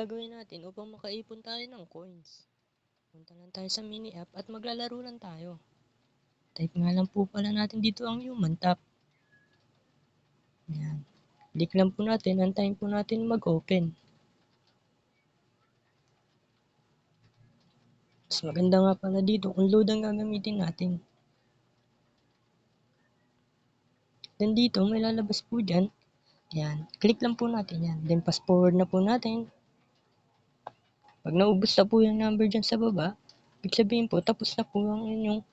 gagawin natin upang makaipon tayo ng coins. Punta lang tayo sa mini app at maglalaro lang tayo. Type nga lang po pala natin dito ang human tap. Ayan. Click lang po natin, antayin po natin mag-open. Mas maganda nga pala dito kung load ang gagamitin natin. Then dito, may lalabas po dyan. Ayan. Click lang po natin yan. Then fast forward na po natin. Pag naubos na po yung number dyan sa baba, ibig sabihin po, tapos na po ang inyong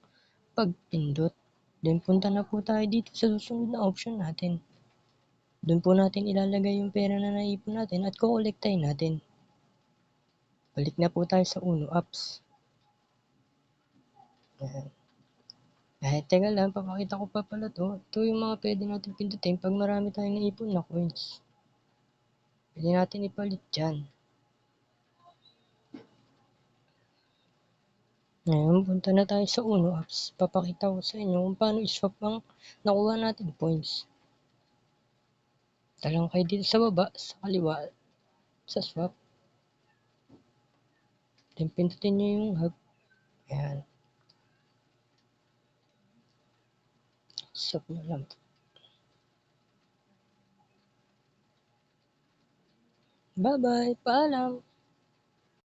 pagpindot. Then punta na po tayo dito sa susunod na option natin. Doon po natin ilalagay yung pera na naipon natin at kukolektahin natin. Balik na po tayo sa Uno Apps. Ayan. Eh, teka lang, papakita ko pa pala to. Ito yung mga pwede natin pindutin pag marami tayong naipon na coins. Pwede natin ipalit dyan. Ngayon, punta na tayo sa Uno Apps. Papakita ko sa inyo kung paano iswap ang nakuha natin points. Talang kayo dito sa baba, sa kaliwa, sa swap. Then, pindutin nyo yung hub. Ayan. Swap na lang. Bye-bye. Paalam.